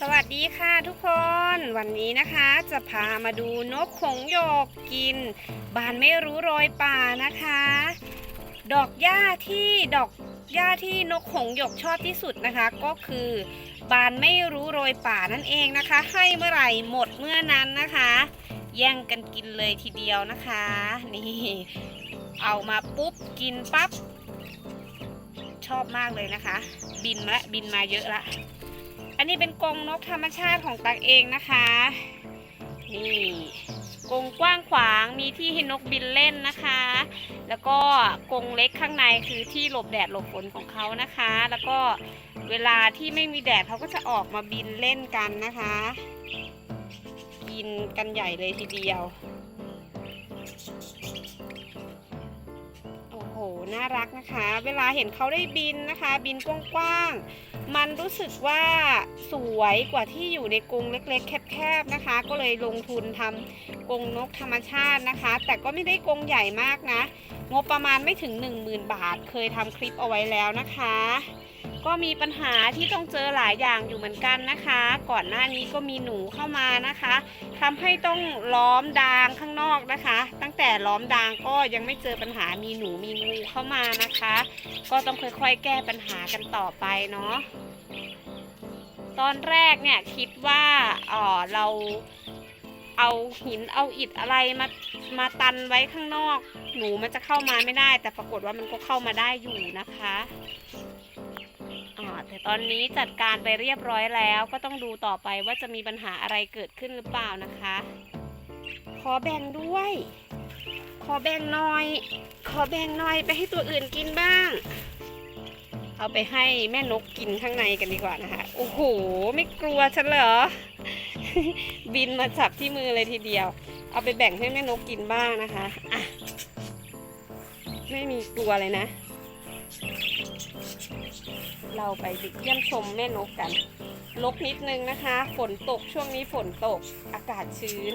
สวัสดีค่ะทุกคนวันนี้นะคะจะพามาดูนกหงส์หยกกิน บานไม่รู้โรยป่านะคะ ดอกหญ้าที่ดอกหญ้าที่นกหงหยกชอบที่สุดนะคะ ก็คือบานไม่รู้โรยป่านั่นเองนะคะ ให้เมื่อไหร่หมดเมื่อนั้นนะคะ แย่งกันกินเลยทีเดียวนะคะ นี่ เอามาปุ๊บกินปั๊บชอบมากเลยนะคะ บินมาละบินมาเยอะละ นี้เป็นกรงนกธรรมชาติของตักเองนะคะ นี่กรงกว้างขวางมีที่ให้นกบินเล่นนะคะ แล้วก็กรงเล็กข้างในคือที่หลบแดดหลบฝนของเขานะคะ แล้วก็เวลาที่ไม่มีแดดเขาก็จะออกมาบินเล่นกันนะคะ กินกันใหญ่เลยทีเดียว น่ารักนะคะ เวลาเห็นเขาได้บินนะคะ บินกว้างๆมันรู้สึกว่าสวยกว่าที่อยู่ในกรงเล็ก ๆ แคบๆนะคะ ก็เลยลงทุนทำกรงนกธรรมชาตินะคะ แต่ก็ไม่ได้กรงใหญ่มากนะ งบประมาณไม่ถึง 10,000 บาท เคยทำคลิปเอาไว้แล้วนะคะ ก็มีปัญหาที่ต้องเจอหลายอย่างอยู่เหมือนกันนะคะ ก่อนหน้านี้ก็มีหนูเข้ามานะคะทำให้ต้องล้อมดางข้างนอกนะคะ ตั้งแต่ล้อมดางก็ยังไม่เจอปัญหามีหนูมีงูเข้ามานะคะ ก็ต้องค่อยๆ แก้ปัญหากันต่อไปเนาะตอนแรกเนี่ยคิดว่าเออเราเอาหินเอาอิฐอะไรมามาตันไว้ข้างนอก หนูมันจะเข้ามาไม่ได้ แต่ปรากฏว่ามันก็เข้ามาได้อยู่นะคะ แต่ตอนนี้จัดการไปเรียบร้อยแล้ว ก็ต้องดูต่อไปว่าจะมีปัญหาอะไรเกิดขึ้นหรือเปล่านะคะ ขอแบ่งด้วย ขอแบ่งหน่อย ขอแบ่งหน่อยไปให้ตัวอื่นกินบ้าง เอาไปให้แม่นกกินข้างในกันดีกว่านะคะ โอ้โห ไม่กลัวฉันเหรอ บินมาจับที่มือเลยทีเดียว เอาไปแบ่งให้แม่นกกินบ้างนะคะอะไม่มีกลัวเลยนะ เราไปเยี่ยมชมแม่นกกันลกนิดนึงนะคะ ฝนตกช่วงนี้ฝนตกอากาศชื้น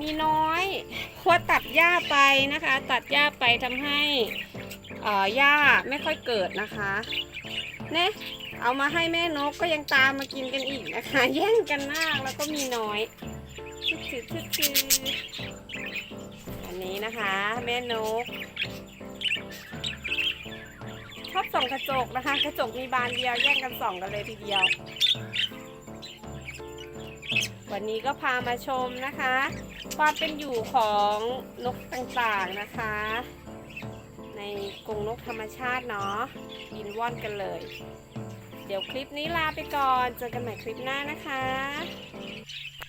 มีน้อยเพราะตัดหญ้าไปนะคะ ตัดหญ้าไปทำให้หญ้าไม่ค่อยเกิดนะคะเนี่ยเอามาให้แม่นกก็ยังตามมากินกันอีกนะคะ แย่งกันมากแล้วก็มีน้อยชืดชืดชืดชืดอันนี้นะคะ แม่นก ชอบส่องกระจกนะคะ กระจกมีบานเดียวแย่งกันส่องกันเลยทีเดียว วันนี้ก็พามาชมนะคะ ความเป็นอยู่ของนกต่างๆนะคะ ในกรงนกธรรมชาติเนาะบินว่อนกันเลย เดี๋ยวคลิปนี้ลาไปก่อน เจอกันใหม่คลิปหน้านะคะ